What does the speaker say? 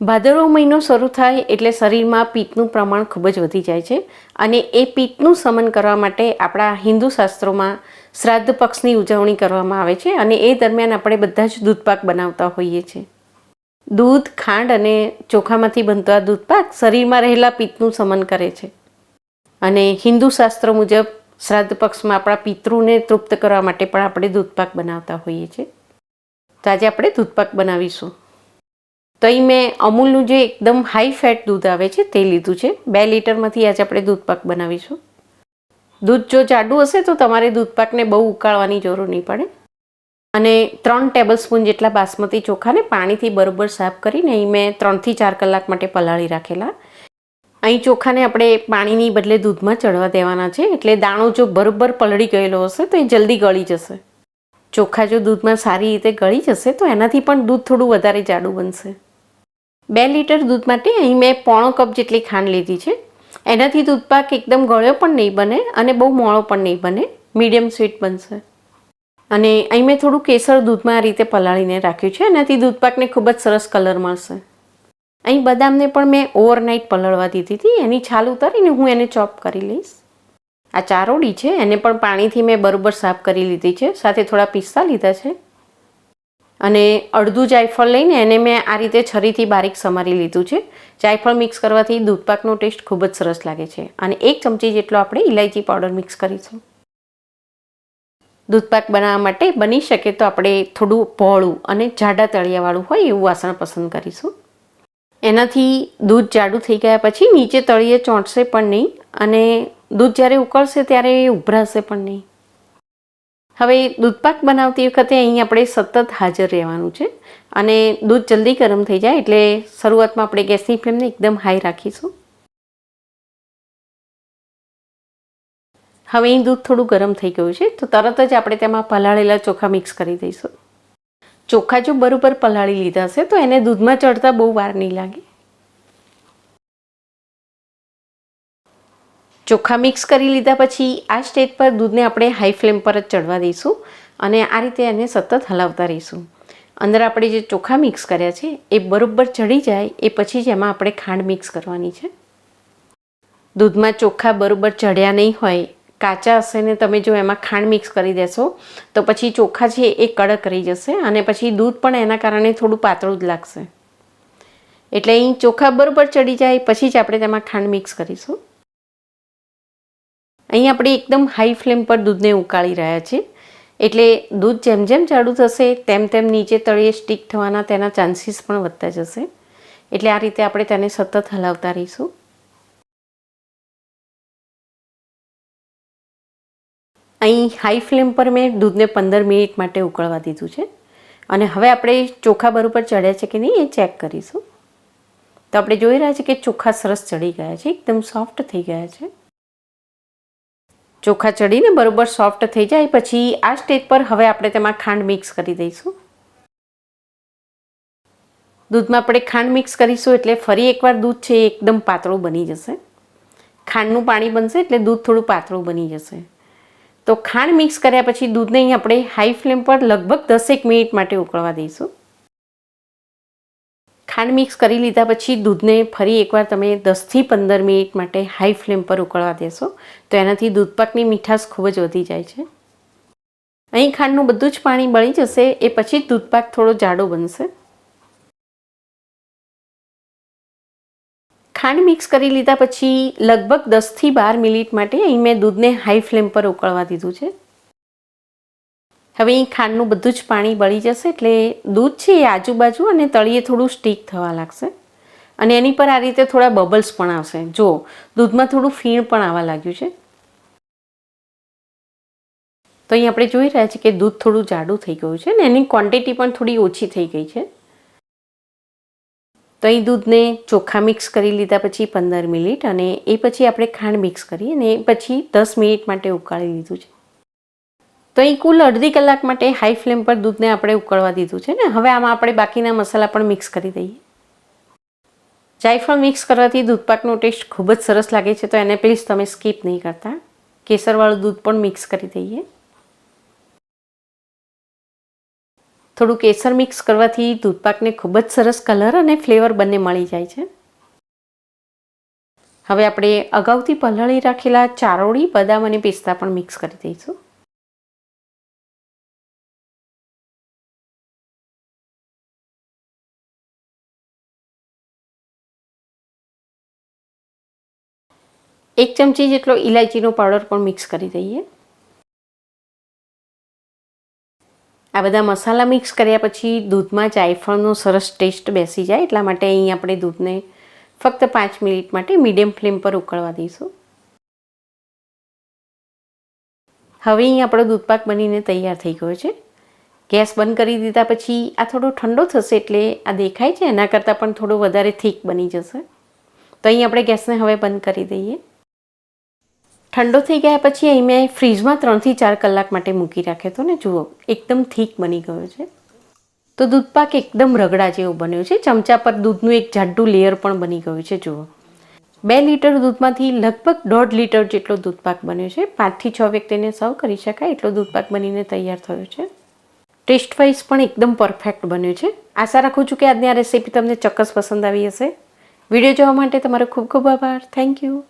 ભાદરવો મહિનો શરૂ થાય એટલે શરીરમાં પિત્તનું પ્રમાણ ખૂબ જ વધી જાય છે અને એ પિત્તનું શમન કરવા માટે આપણા હિન્દુ શાસ્ત્રોમાં શ્રાદ્ધ પક્ષની ઉજવણી કરવામાં આવે છે અને એ દરમિયાન આપણે બધા જ દૂધપાક બનાવતા હોઈએ છીએ. દૂધ, ખાંડ અને ચોખામાંથી બનતો આ દૂધપાક શરીરમાં રહેલા પિત્તનું શમન કરે છે. અને હિન્દુ શાસ્ત્રો મુજબ શ્રાદ્ધ પક્ષમાં આપણા પિતૃને તૃપ્ત કરવા માટે પણ આપણે દૂધપાક બનાવતા હોઈએ છીએ. તો આજે આપણે દૂધપાક બનાવીશું. તો અહીં મેં અમૂલનું જે એકદમ હાઈ ફેટ દૂધ આવે છે તે લીધું છે. બે લીટરમાંથી આજે આપણે દૂધપાક બનાવીશું. દૂધ જો જાડું હશે તો તમારે દૂધપાકને બહુ ઉકાળવાની જરૂર નહીં પડે. અને ત્રણ ટેબલ સ્પૂન જેટલા બાસમતી ચોખાને પાણીથી બરોબર સાફ કરીને અહીં મેં ત્રણથી ચાર કલાક માટે પલાળી રાખેલા. અહીં ચોખાને આપણે પાણીની બદલે દૂધમાં ચડવા દેવાના છે. એટલે દાણો જો બરોબર પલળી ગયેલો હશે તો એ જલ્દી ગળી જશે. ચોખા જો દૂધમાં સારી રીતે ગળી જશે તો એનાથી પણ દૂધ થોડું વધારે જાડું બનશે. બે લીટર દૂધ માટે અહીં મેં પોણો કપ જેટલી ખાંડ લીધી છે. એનાથી દૂધપાક એકદમ ગળ્યો પણ નહીં બને અને બહુ મોળો પણ નહીં બને. મીડિયમ સ્વીટ બનશે. અને અહીં મેં થોડું કેસર દૂધમાં આ રીતે પલાળીને રાખ્યું છે. એનાથી દૂધપાકને ખૂબ જ સરસ કલર મળશે. અહીં બદામને પણ મેં ઓવરનાઇટ પલળવા દીધી હતી. એની છાલ ઉતારીને હું એને ચોપ કરી લઈશ. આ ચારોડી છે. એને પણ પાણીથી મેં બરોબર સાફ કરી લીધી છે. સાથે થોડા પિસ્તા લીધા છે. અને અડધું જાયફળ લઈને એને મેં આ રીતે છરીથી બારીક સમારી લીધું છે. જાયફળ મિક્સ કરવાથી દૂધપાકનો ટેસ્ટ ખૂબ જ સરસ લાગે છે અને એક ચમચી જેટલો આપણે ઇલાયચી પાવડર મિક્સ કરીશું. દૂધપાક બનાવવા માટે બની શકે તો આપણે થોડું પહોળું અને જાડા તળિયાવાળું હોય એવું વાસણ પસંદ કરીશું. એનાથી દૂધ જાડું થઈ ગયા પછી નીચે તળિયે ચોંટશે પણ નહીં અને દૂધ જ્યારે ઉકળશે ત્યારે એ ઉભરાશે પણ નહીં. હવે દૂધપાક બનાવતી વખતે અહીં આપણે સતત હાજર રહેવાનું છે અને દૂધ જલ્દી ગરમ થઈ જાય એટલે શરૂઆતમાં આપણે ગેસની ફ્લેમને એકદમ હાઈ રાખીશું. હવે અહીં દૂધ થોડું ગરમ થઈ ગયું છે, તો તરત જ આપણે તેમાં પલાળેલા ચોખા મિક્સ કરી દઈશું. ચોખા જો બરોબર પલાળી લીધા હશે તો એને દૂધમાં ચડતા બહુ વાર નહીં લાગે. ચોખા મિક્સ કરી લીધા પછી આ સ્ટેજ પર દૂધને આપણે હાઈ ફ્લેમ પર જ ચડવા દઈશું અને આ રીતે એને સતત હલાવતા રહીશું. અંદર આપણે જે ચોખા મિક્સ કર્યા છે, એ બરોબર ચડી જાય, એ પછી જ એમાં આપણે ખાંડ મિક્સ કરવાની છે. દૂધમાં ચોખા બરોબર ચડ્યા નહીં હોય, કાચા હશે ને તમે જો એમાં ખાંડ મિક્સ કરી દેશો, તો પછી ચોખા છે એ કડક રહી જશે અને પછી દૂધ પણ એના કારણે થોડું પાતળું જ લાગશે. એટલે અહીં ચોખા બરોબર ચડી જાય, પછી જ આપણે તેમાં ખાંડ મિક્સ કરીશું. અહીં આપણે એકદમ હાઈ ફ્લેમ પર દૂધને ઉકાળી રહ્યા છીએ. એટલે દૂધ જેમ જેમ જાડું થશે, તેમ તેમ નીચે તળિયે સ્ટીક થવાના તેના ચાન્સીસ પણ વધતા જશે. એટલે આ રીતે આપણે તેને સતત હલાવતા રહીશું. અહીં હાઈ ફ્લેમ પર મેં દૂધને પંદર મિનિટ માટે ઉકળવા દીધું છે. અને હવે આપણે ચોખા બરોબર ચડ્યા છે કે નહીં એ ચેક કરીશું. તો આપણે જોઈ રહ્યા છીએ કે ચોખા સરસ ચડી ગયા છે, એકદમ સોફ્ટ થઈ ગયા છે. ચોખા ચડીને બરોબર સોફ્ટ થઈ જાય, પછી આ સ્ટેજ પર હવે આપણે તેમાં ખાંડ મિક્સ કરી દઈશું. દૂધમાં આપણે ખાંડ મિક્સ કરીશું એટલે ફરી એકવાર દૂધ છે એકદમ પાતળું બની જશે. ખાંડનું પાણી બનશે એટલે દૂધ થોડું પાતળું બની જશે. તો ખાંડ મિક્સ કર્યા પછી દૂધને અહીં આપણે હાઈ ફ્લેમ પર લગભગ દસેક મિનિટ માટે ઉકળવા દઈશું. ખાંડ મિક્સ કરી લીધા પછી દૂધને ફરી એકવાર તમે દસથી પંદર મિનિટ માટે હાઈ ફ્લેમ પર ઉકળવા દેશો. તો એનાથી દૂધપાકની મીઠાશ ખૂબ જ વધી જાય છે. અહીં ખાંડનું બધું જ પાણી બળી જશે, એ પછી દૂધપાક થોડો જાડો બનશે. ખાંડ મિક્સ કરી લીધા પછી લગભગ દસથી બાર મિનિટ માટે અહીં મેં દૂધને હાઈ ફ્લેમ પર ઉકળવા દીધું છે. હવે એ ખાંડનું બધું જ પાણી બળી જશે એટલે દૂધ છે એ આજુબાજુ અને તળિયે થોડું સ્ટીક થવા લાગશે. અને એની પર આ રીતે થોડા બબલ્સ પણ આવશે. જો, દૂધમાં થોડું ફીણ પણ આવવા લાગ્યું છે. તો અહીં આપણે જોઈ રહ્યા છીએ કે દૂધ થોડું જાડું થઈ ગયું છે ને એની ક્વોન્ટિટી પણ થોડી ઓછી થઈ ગઈ છે. તો અહીં દૂધને ચોખા મિક્સ કરી લીધા પછી પંદર મિનિટ અને એ પછી આપણે ખાંડ મિક્સ કરી અને પછી દસ મિનિટ માટે ઉકાળી લીધું છે. તો અહીં કુલ અડધી કલાક માટે હાઈ ફ્લેમ પર દૂધને આપણે ઉકળવા દીધું છે ને. હવે આમાં આપણે બાકીના મસાલા પણ મિક્સ કરી દઈએ. જાયફળ મિક્સ કરવાથી દૂધપાકનો ટેસ્ટ ખૂબ જ સરસ લાગે છે, તો એને પ્લીઝ તમે સ્કીપ નહીં કરતા. કેસરવાળું દૂધ પણ મિક્સ કરી દઈએ. થોડું કેસર મિક્સ કરવાથી દૂધપાકને ખૂબ જ સરસ કલર અને ફ્લેવર બંને મળી જાય છે. હવે આપણે અગાઉથી પલળી રાખેલા ચારોળી, બદામ અને પિસ્તા પણ મિક્સ કરી દઈશું. એક ચમચી જેટલો ઇલાયચીનો પાવડર પણ મિક્સ કરી દઈએ. આ બધા મસાલા મિક્સ કર્યા પછી દૂધમાં જાયફળનો સરસ ટેસ્ટ બેસી જાય, એટલા માટે અહીં આપણે દૂધને ફક્ત પાંચ મિનિટ માટે મીડિયમ ફ્લેમ પર ઉકળવા દઈશું. હવે અહીં આપણો દૂધપાક બનીને તૈયાર થઈ ગયો છે. ગેસ બંધ કરી દીધા પછી આ થોડો ઠંડો થશે એટલે આ દેખાય છે, એના કરતાં પણ થોડો વધારે થીક બની જશે. તો અહીં આપણે ગેસને હવે બંધ કરી દઈએ. ઠંડો થઈ ગયા પછી અહીં મેં ફ્રીજમાં ત્રણથી ચાર કલાક માટે મૂકી રાખ્યો હતો ને, જુઓ, એકદમ થીક બની ગયો છે. તો દૂધપાક એકદમ રગડા જેવો બન્યો છે. ચમચા પર દૂધનું એક જાડું લેયર પણ બની ગયું છે, જુઓ. બે લીટર દૂધમાંથી લગભગ દોઢ લીટર જેટલો દૂધપાક બન્યો છે. પાંચથી છ વ્યક્તિને સર્વ કરી શકાય એટલો દૂધપાક બનીને તૈયાર થયો છે. ટેસ્ટ વાઇઝ પણ એકદમ પરફેક્ટ બન્યું છે. આશા રાખું છું કે આજની આ રેસીપી તમને ચોક્કસ પસંદ આવી હશે. વીડિયો જોવા માટે તમારો ખૂબ ખૂબ આભાર. Thank you